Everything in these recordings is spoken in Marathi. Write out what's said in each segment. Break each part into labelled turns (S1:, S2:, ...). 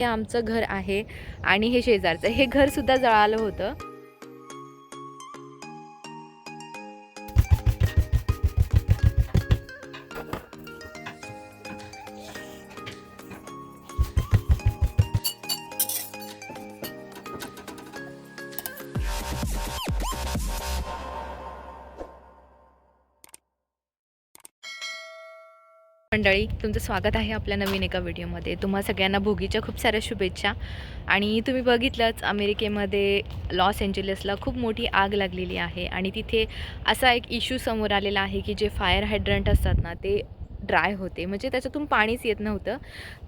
S1: हे आमचं घर आहे आणि हे शेजारचं. हे घर सुद्धा जळालं होतं. मंडळी तुमचं स्वागत आहे आपल्या नवीन एका व्हिडिओमध्ये. तुम्हा सगळ्यांना भोगीच्या खूप साऱ्या शुभेच्छा. आणि तुम्ही बघितलंच अमेरिकेमध्ये लॉस एंजलिसला खूप मोठी आग लागलेली आहे. आणि तिथे असा एक इश्यू समोर आलेला आहे की जे फायर हायड्रंट असतात ना ते ड्राय होते. म्हणजे त्याच्यातून पाणीच येत नव्हतं.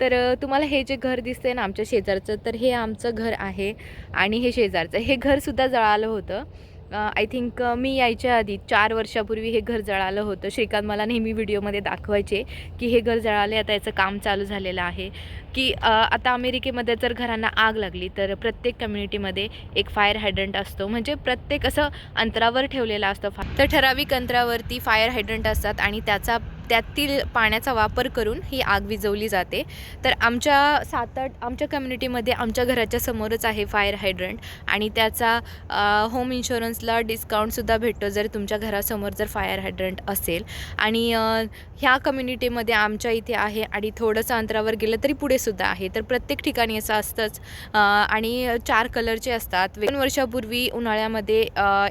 S1: तर तुम्हाला हे जे घर दिसतंय ना आमच्या शेजारचं तर हे आमचं घर आहे. आणि हे शेजारचं. हे घरसुद्धा जळालं होतं. आय थिंक मी यायच्या आधी चार वर्षापूर्वी हे घर जळालं होतं. श्रीकांत मला नेहमी व्हिडिओमध्ये दाखवायचे की हे घर जळाले आता याचं काम चालू झालेलं आहे. की आता अमेरिकेमध्ये जर घरांना आग लागली तर प्रत्येक कम्युनिटीमध्ये एक फायर हायड्रंट असतो. म्हणजे प्रत्येक असं अंतरावर ठेवलेला असतो. तर ठराविक अंतरावरती फायर हायड्रंट असतात आणि त्याचा त्यातील पाण्याचा वापर करून ही आग विझवली जाते. तर आमच्या सात आठ आमच्या कम्युनिटीमध्ये आमच्या घराच्या समोरच आहे फायर हायड्रंट आणि त्याचा होम इन्शुरन्सला डिस्काउंटसुद्धा भेटतो जर तुमच्या घरासमोर जर फायर हायड्रंट असेल. आणि ह्या कम्युनिटीमध्ये आमच्या इथे आहे आणि थोडंसं अंतरावर गेलं तरी पुढे सुद्धा आहे. तर प्रत्येक ठिकाणी असं असतंच. आणि चार कलरचे असतात. दोन वर्षापूर्वी उन्हाळ्यामध्ये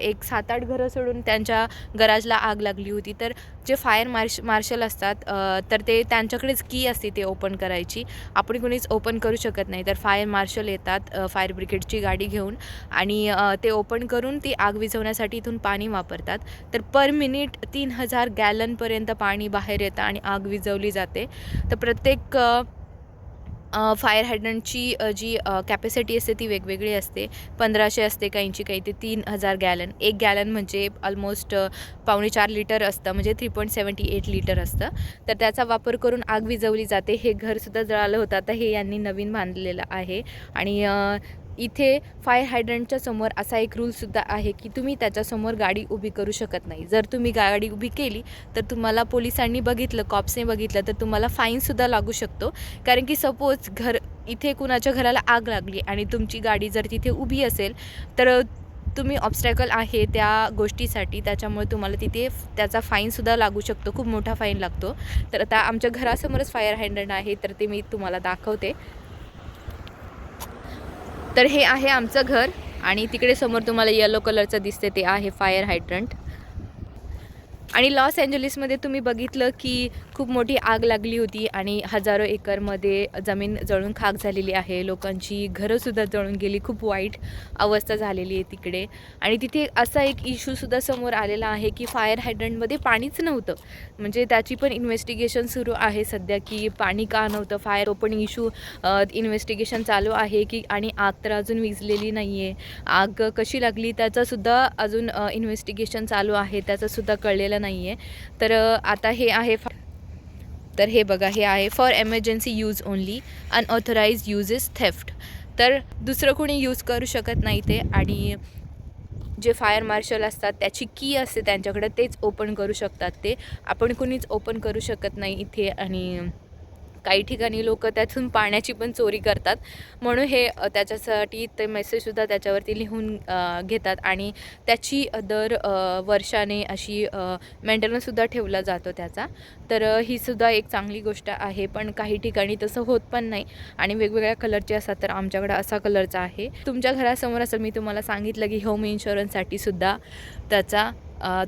S1: एक सात आठ घरं सोडून त्यांच्या गराजला आग लागली होती. तर जे फायर मार्श मार्श मार्शल असतात तर ते त्यांच्याकडेच की असते ते ओपन करायची. आपण कोणीच ओपन करू शकत नाही. तर फायर मार्शल येतात फायर ब्रिगेडची गाडी घेऊन आणि ते ओपन करून ती आग विझवण्यासाठी इथून पाणी वापरतात. तर पर मिनिट तीन हजार गॅलनपर्यंत पाणी बाहेर येतं आणि आग विझवली जाते. तर प्रत्येक फायर हायड्रंटची जी कॅपॅसिटी असते ती वेगवेगळी असते. पंधराशे असते काहींची काही ते तीन हजार गॅलन एक गॅलन म्हणजे ऑलमोस्ट पावणे चार लिटर असतं. म्हणजे three point seventy eight litre असतं. तर त्याचा वापर करून आग विझवली जाते. हे घरसुद्धा जळालं होतं. आता हे यांनी नवीन बांधलेलं आहे. आणि इथे फायर हायड्रंटच्या समोर असा एक रूलसुद्धा आहे की तुम्ही त्याच्यासमोर गाडी उभी करू शकत नाही. जर तुम्ही गाडी उभी केली तर तुम्हाला पोलिसांनी बघितलं कॉप्सने बघितलं तर तुम्हाला फाईनसुद्धा लागू शकतो. कारण की सपोज घर इथे कुणाच्या घराला आग लागली आणि तुमची गाडी जर तिथे उभी असेल तर तुम्ही ऑब्स्टॅकल आहे त्या गोष्टीसाठी. त्याच्यामुळे तुम्हाला तिथे त्याचा फाईनसुद्धा लागू शकतो. खूप मोठा फाईन लागतो. तर आता आमच्या घरासमोरच फायर हँडन आहे तर ते मी तुम्हाला दाखवते. तर हे आहे आमचं घर आणि तिकडे समोर तुम्हाला येलो कलरचं दिसते ते आहे फायर हायड्रंट आणि लॉस एंजलिसमध्ये तुम्ही बघितलं की खूप मोठी आग लागली होती आणि हजारो एकरमध्ये जमीन जळून खाक झालेली आहे. लोकांची घरंसुद्धा जळून गेली. खूप वाईट अवस्था झालेली आहे तिकडे. आणि तिथे असा एक इश्यूसुद्धा समोर आलेला आहे की फायर हायड्रंटमध्ये पाणीच नव्हतं. म्हणजे त्याची पण इन्व्हेस्टिगेशन सुरू आहे सध्या की पाणी का नव्हतं. फायर ओपन इशू इन्व्हेस्टिगेशन चालू आहे की आणि आग तर अजून विजलेली नाही आहे आग कशी लागली त्याचंसुद्धा अजून इन्व्हेस्टिगेशन चालू आहे. त्याचंसुद्धा कळलेलं नाही आहे तर आता हे आहे फा- तर हे बघा हे आहे for emergency use only unauthorise is theft तर दुसरं कोणी यूज करू शकत नाही ते आणि जे फायर मार्शल असतात त्याची की असते त्यांच्याकडे तेच ओपन करू शकतात ते. आपण कोणीच ओपन करू शकत नाही इथे आणि काही ठिकाणी लोक त्यातून पाण्याची पण चोरी करतात. म्हणून हे त्याच्यासाठी ते मेसेजसुद्धा त्याच्यावरती लिहून घेतात. आणि त्याची दर वर्षाने अशी मेंटेनन्ससुद्धा ठेवला जातो त्याचा. तर ही सुद्धा एक चांगली गोष्ट आहे. पण काही ठिकाणी तसं होत पण नाही. आणि वेगवेगळ्या कलरचे असतात. तर आमच्याकडे असा कलरचा आहे. तुमच्या घरासमोर असं मी तुम्हाला सांगितलं की होम इन्शुरन्ससाठी सुद्धा त्याचा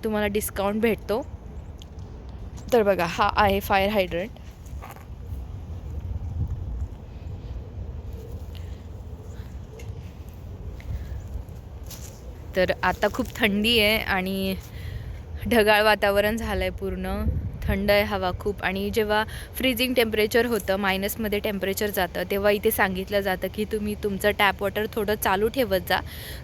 S1: तुम्हाला डिस्काउंट भेटतो. तर बघा हा आहे फायर हायड्रंट तर आता खूप थंडी आहे आणि ढगाळ वातावरण झालं आहे पूर्ण. थंड आहे हवा खूप आणि जेव्हा फ्रीजिंग टेम्परेचर होतं मायनसमध्ये टेम्परेचर जातं तेव्हा इथे सांगितलं जातं की तुम्ही तुमचं टॅप वॉटर थोडं चालू ठेवत जा.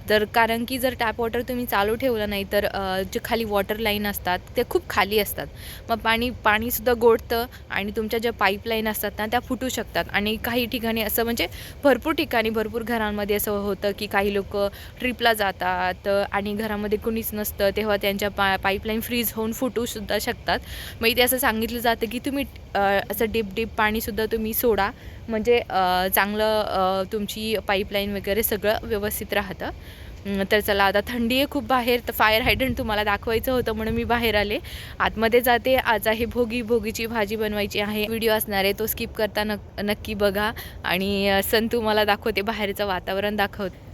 S1: तर कारण की जर टॅप वॉटर तुम्ही चालू ठेवलं नाही तर जे खाली वॉटर लाईन असतात ते खूप खाली असतात. मग पाणी पाणीसुद्धा गोडतं आणि तुमच्या ज्या पाईपलाईन असतात ना त्या फुटू शकतात. आणि काही ठिकाणी असं म्हणजे भरपूर ठिकाणी भरपूर घरांमध्ये असं होतं की काही लोक ट्रिपला जातात आणि घरामध्ये कुणीच नसतं तेव्हा त्यांच्या पा पाईपलाईन फ्रीज होऊन फुटू सुद्धा शकतात. मग मग इथे असं सांगितलं जातं की तुम्ही असं डीप डीप पाणीसुद्धा तुम्ही सोडा. म्हणजे चांगलं तुमची पाईपलाईन वगैरे सगळं व्यवस्थित राहतं. तर चला आता थंडी आहे खूप बाहेर तर फायर हायड्रंट तुम्हाला दाखवायचं होतं म्हणून मी बाहेर आले. आतमध्ये जाते आज आहे भोगी भोगीची भाजी बनवायची आहे. व्हिडिओ असणार आहे तो स्किप करता नक्की बघा. आणि सन सण तुम्हाला दाखवते बाहेरचं वातावरण दाखवते.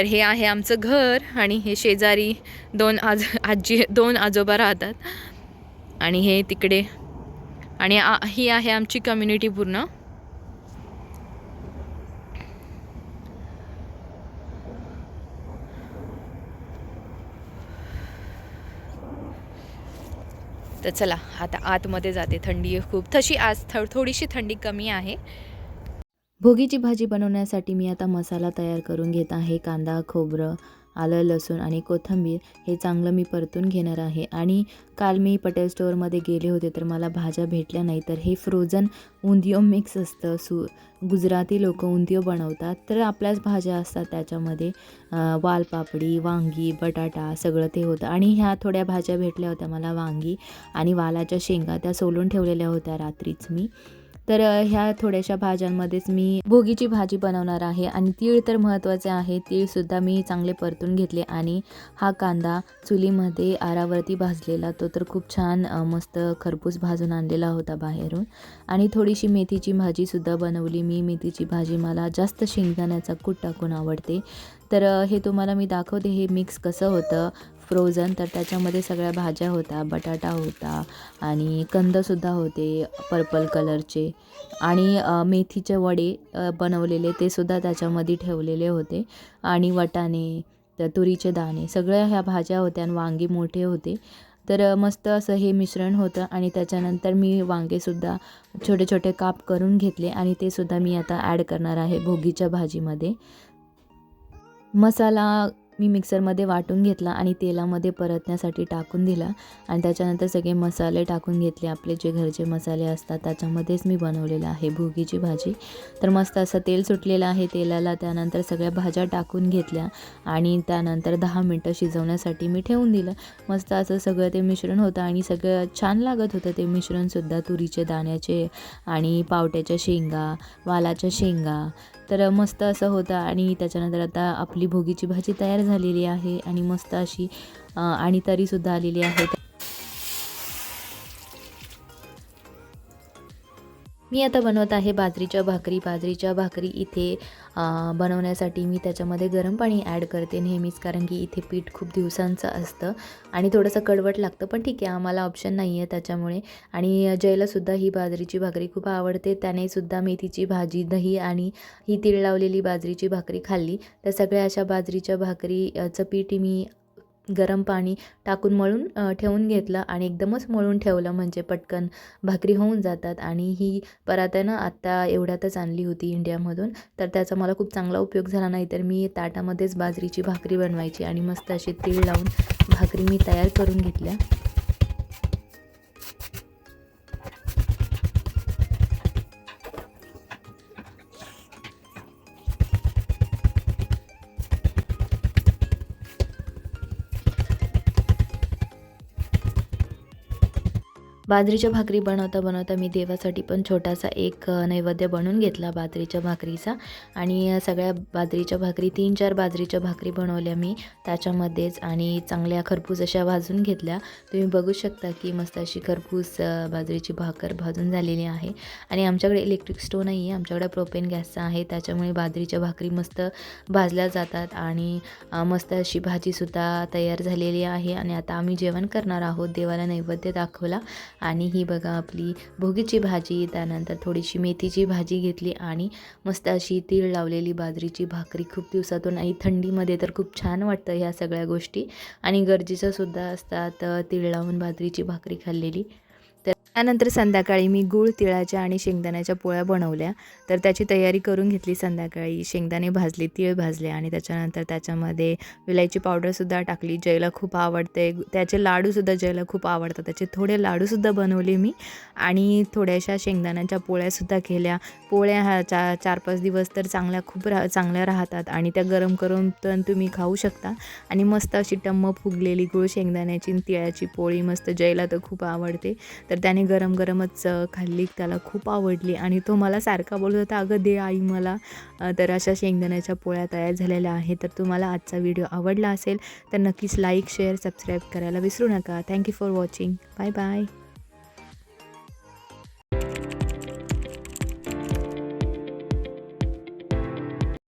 S1: तर हे आहे आमचं घर आणि हे शेजारी दोन आज आजी दोन आजोबा राहतात. आणि हे तिकडे. आणि ही आहे आमची कम्युनिटी पूर्ण. तर चला आता आतमध्ये जाते थंडी खूप. तशी आज थ थोडीशी थंडी कमी आहे.
S2: भोगीची भाजी बनवण्यासाठी मी आता मसाला तयार करून घेत आहे. कांदा खोबरं आलं लसूण आणि कोथिंबीर हे चांगलं मी परतून घेणार आहे. आणि काल मी पटेल स्टोअरमध्ये गेले होते तर मला भाज्या भेटल्या नाही. तर हे फ्रोझन उंदिओ मिक्स असतं. सु गुजराती लोक उंदिओ बनवतात. तर आपल्याच भाज्या असतात त्याच्यामध्ये वालपापडी वांगी बटाटा सगळं ते होतं. आणि ह्या थोड्या भाज्या भेटल्या होत्या मला वांगी आणि वालाच्या शेंगा त्या सोलून ठेवलेल्या होत्या रात्रीच मी. तर ह्या थोड्याशा भाज्यांमध्येच मी भोगीची भाजी बनवणार आहे आणि तीळ तर महत्त्वाचे आहे. तीळसुद्धा मी चांगले परतून घेतले आणि हा कांदा चुलीमध्ये आरावरती भाजलेला तो तर खूप छान मस्त खरपूस भाजून आणलेला होता बाहेरून. आणि थोडीशी मेथीची भाजीसुद्धा बनवली मी. मेथीची भाजी मला जास्त शेंगदाण्याचा कूट टाकून आवडते. तर हे तुम्हाला मी दाखवते. हे मिक्स कसं होतं? फ्रोझन तर त्याच्यामध्ये सगळ्या भाज्या होत्या बटाटा होता आणि कंदसुद्धा होते पर्पल कलरचे आणि मेथीचे वडे बनवलेले ते सुद्धा त्याच्यामध्ये ठेवलेले होते. आणि वटाणे तर तुरीचे दाणे सगळ्या ह्या भाज्या होत्या आणि वांगे मोठे होते. तर मस्त असं हे मिश्रण होतं आणि त्याच्यानंतर मी वांगेसुद्धा छोटे छोटे काप करून घेतले आणि ते सुद्धा मी आता ॲड करणार आहे भोगीच्या भाजीमध्ये. मसाला मी मिक्सरमध्ये वाटून घेतला आणि तेलामध्ये परतण्यासाठी टाकून दिला. आणि त्याच्यानंतर सगळे मसाले टाकून घेतले. आपले जे घरचे मसाले असतात त्याच्यामध्येच मी बनवलेलं आहे भोगीची भाजी. तर मस्त असं तेल सुटलेलं आहे. तेलाला त्यानंतर सगळ्या भाज्या टाकून घेतल्या आणि त्यानंतर दहा मिनटं शिजवण्यासाठी मी ठेवून दिलं. मस्त असं सगळं ते मिश्रण होतं आणि सगळं छान लागत होतं ते मिश्रणसुद्धा. तुरीचे दाण्याचे आणि पावट्याच्या शेंगा वालाच्या शेंगा तर मस्त असं होतं आणि त्याच्यानंतर आता आपली भोगीची भाजी तयार झालेली आहे आणि मस्त अशी आणि तरीसुद्धा आलेली आहे. मी आता बनवत आहे बाजरीच्या भाकरी. बाजरीच्या भाकरी इथे बनवण्यासाठी मी त्याच्यामध्ये गरम पाणी ॲड करते नेहमीच कारण की इथे पीठ खूप दिवसांचं असतं आणि थोडंसं कडवट लागतं पण ठीक आहे आम्हाला ऑप्शन नाही आहे त्याच्यामुळे. आणि जयलासुद्धा ही बाजरीची भाकरी खूप आवडते. त्यानेसुद्धा मेथीची भाजी दही आणि ही तीळ लावलेली बाजरीची भाकरी खाल्ली. तर सगळ्या अशा बाजरीच्या भाकरीचं पीठ मी गरम पाणी टाकून मळून ठेवून घेतलं आणि एकदमच मळून ठेवलं म्हणजे पटकन भाकरी होऊन जातात. आणि ही परात्यानं आत्ता एवढ्यातच आणली होती इंडियामधून. तर त्याचा मला खूप चांगला उपयोग झाला नाही तर मी ताटामध्येच बाजरीची भाकरी बनवायची आणि मस्त अशी तीळ लावून भाकरी मी तयार करून घेतल्या. बाजरीच्या भाकरी बनवता बनवता मी देवासाठी पण छोटासा एक नैवेद्य बनवून घेतला बाजरीच्या भाकरीचा. आणि सगळ्या बाजरीच्या भाकरी तीन चार बाजरीच्या भाकरी बनवल्या मी. त्याच्यामध्येच आणि चांगल्या खरपूस अशा भाजून घेतल्या. तुम्ही बघू शकता की मस्त अशी खरपूस बाजरीची भाकर भाजून झालेली आहे. आणि आमच्याकडे इलेक्ट्रिक स्टोव नाही आहे आमच्याकडे प्रोपेन गॅसचा आहे. त्याच्यामुळे बाजरीच्या भाकरी मस्त भाजल्या जातात. आणि मस्त अशी भाजीसुद्धा तयार झालेली आहे. आणि आता आम्ही जेवण करणार आहोत. देवाला नैवेद्य दाखवला. आणि ही बघा आपली भोगीची भाजी त्यानंतर थोडीशी मेथीची भाजी घेतली आणि मस्त अशी तीळ लावलेली बाजरीची भाकरी. खूप दिवसातून आई थंडीमध्ये तर खूप छान वाटतं ह्या सगळ्या गोष्टी. आणि गरजेचंसुद्धा असतात तीळ लावून बाजरीची भाकरी खाल्लेली. त्यानंतर संध्याकाळी मी गूळ तिळाच्या आणि शेंगदाण्याच्या पोळ्या बनवल्या. तर त्याची तयारी करून घेतली संध्याकाळी. शेंगदाणे भाजले तीळ भाजले आणि त्याच्यानंतर त्याच्यामध्ये विलायची पावडरसुद्धा टाकली जयला खूप आवडते. त्याचे लाडूसुद्धा जयला खूप आवडतात. त्याचे थोडे लाडूसुद्धा बनवले मी आणि थोड्याशा शेंगदाण्याच्या पोळ्यासुद्धा केल्या. पोळ्या ह्या चा चार पाच दिवस तर चांगल्या खूप रा चांगल्या राहतात आणि त्या गरम करून पण तुम्ही खाऊ शकता. आणि मस्त अशी टम्म फुगलेली गुळ शेंगदाण्याची आणि तिळाची पोळी मस्त जयला तर खूप आवडते. तर त्याने गरम गरमच खाल्ली त्याला खूप आवडली. आणि तो मला सारखा बोलत होता अगं दे आई मला. तर अशा शेंगदाण्याच्या पोळ्या तयार झालेल्या आहेत. तर तुम्हाला आजचा व्हिडिओ आवडला असेल तर नक्कीच लाईक शेअर सबस्क्राईब करायला विसरू नका. Thank you for watching. Bye bye